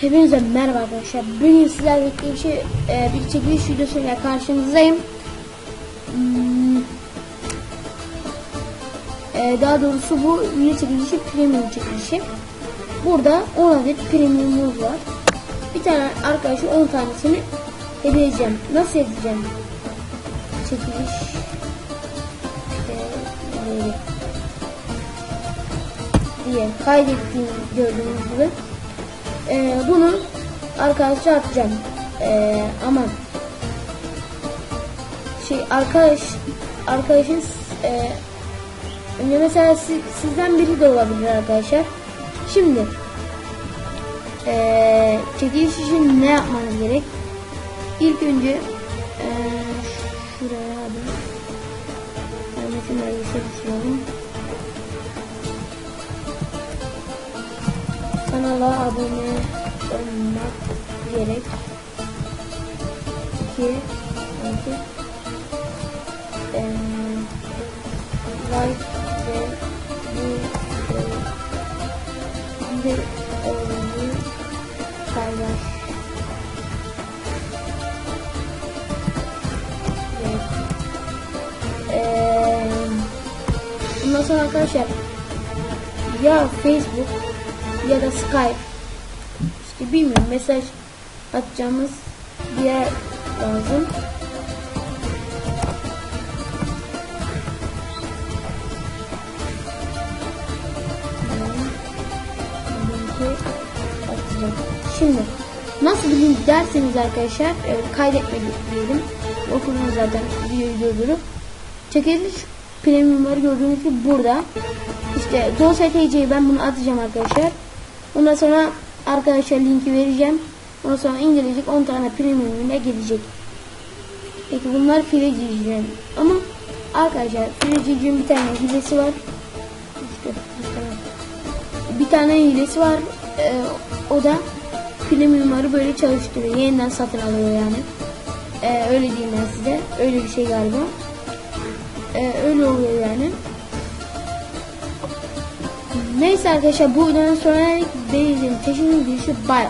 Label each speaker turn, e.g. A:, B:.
A: Hepinize merhaba arkadaşlar. Bugün sizlerle birlikte bir, şey, e, bir çekiliş videosuyla karşınızdayım. Hmm, e, daha doğrusu bu video çekilişi premium çekilişi. Burada 10 adet premiumumuz var. Bir tane arkadaşa 10 tanesini hediye edeceğim. Nasıl edeceğim? Çekiliş böyle diye kaydettiğim gördüğünüz gibi. Ee, bunu arkadaşa atacağım. Ee, ama şey arkadaş arkadaşın e, mesela siz, sizden biri de olabilir arkadaşlar. Şimdi e, çekiliş için ne yapmanız gerek? İlk önce e, Kanala abone olmak gerek ki çünkü e, like ve bu bir oyunu paylaş bundan sonra arkadaşlar ya Facebook ya da Skype işte bilmiyorum mesaj atacağımız bir yer lazım. Şimdi nasıl bir link derseniz arkadaşlar e, kaydetme diyelim. Okudunuz zaten videoyu durdurup. Çekiliş premiumları gördüğünüz gibi burada. İşte TC'yi ben bunu atacağım arkadaşlar. Ondan sonra arkadaşlar linki vereceğim. Ondan sonra indirecek 10 tane premium ile gelecek. Peki bunlar filecicilerin. Ama arkadaşlar filecicinin bir tane hilesi var. Bir tane hilesi var. Ee, o da premiumları böyle çalıştırıyor. Yeniden satın alıyor yani. Ee, öyle diyeyim ben size. Öyle bir şey galiba. Ee, öyle oluyor yani. Neyse arkadaşlar bu videonun beni izleyin. Teşekkür ederim. Bay.